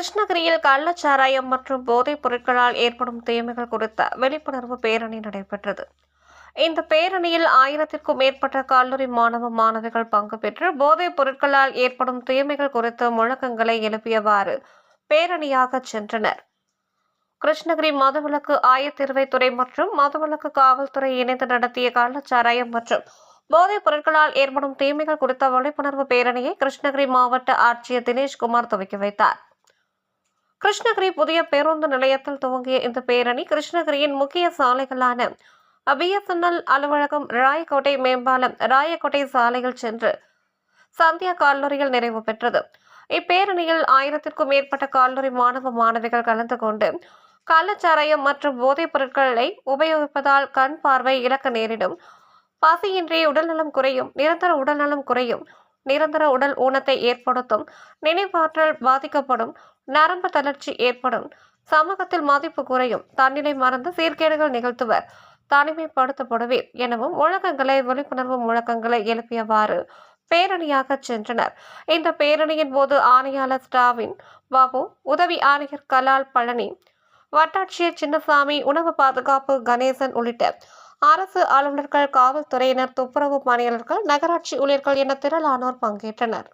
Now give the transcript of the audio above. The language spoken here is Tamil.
கிருஷ்ணகிரியில் கள்ளச்சாராயம் மற்றும் போதைப் பொருட்களால் ஏற்படும் தீமைகள் குறித்த விழிப்புணர்வு பேரணி நடைபெற்றது. இந்த பேரணியில் ஆயிரத்திற்கும் மேற்பட்ட கல்லூரி மாணவ மாணவிகள் பங்கு பெற்று போதைப் பொருட்களால் ஏற்படும் தீமைகள் குறித்த முழக்கங்களை எழுப்பியவாறு பேரணியாக சென்றனர். கிருஷ்ணகிரி மதுவிலக்கு ஆயத்தீர்வைத்துறை மற்றும் மதுவிலக்கு காவல்துறை இணைந்து நடத்திய கள்ளச்சாராயம் மற்றும் போதைப் பொருட்களால் ஏற்படும் தீமைகள் குறித்த விழிப்புணர்வு பேரணியை கிருஷ்ணகிரி மாவட்ட ஆட்சியர் தினேஷ்குமார் துவக்கி வைத்தார். கிருஷ்ணகிரி புதிய பேருந்து நிலையத்தில் துவங்கிய இந்த பேரணி கிருஷ்ணகிரியின் முக்கிய சாலைகளான பிஎஸ்என்எல் அலுவலகம் ராயக்கோட்டை மேம்பாலம் ராயக்கோட்டை சாலையில் சென்று சந்தியா கல்லூரியில் நிறைவு பெற்றது. இப்பேரணியில் ஆயிரத்திற்கும் மேற்பட்ட கல்லூரி மாணவ மாணவிகள் கலந்து கொண்டு கள்ளச்சாராயம் மற்றும் போதைப் பொருட்களை உபயோகிப்பதால் கண் பார்வை இழக்க நேரிடும். பசியின்றி உடல்நலம் குறையும் நிரந்தர உடல்நலம் குறையும். நிரந்தர உடல் ஊனத்தை ஏற்படுத்தும் நினைவாற்றல் பாதிக்கப்படும் நரம்பு தளர்ச்சி ஏற்படும். சமூகத்தில் மதிப்பு குறையும். தன்னிலை மறந்து சீர்கேடுகள் நிகழ்த்துவர். தனிமைப்படுத்தப்படுவீர் எனவும் முழக்கங்களை விழிப்புணர்வு முழக்கங்களை எழுப்பியவாறு பேரணியாக சென்றனர். இந்த பேரணியின் போது ஆணையாளர் ஸ்டாவின் பாபு உதவி ஆணையர் கலால் பழனி வட்டாட்சியர் சின்னசாமி உணவு பாதுகாப்பு கணேசன் உள்ளிட்ட அரசு அலுவலர்கள் காவல்துறையினர் துப்புரவு பணியாளர்கள் நகராட்சி ஊழியர்கள் என திரளானோர் பங்கேற்றனர்.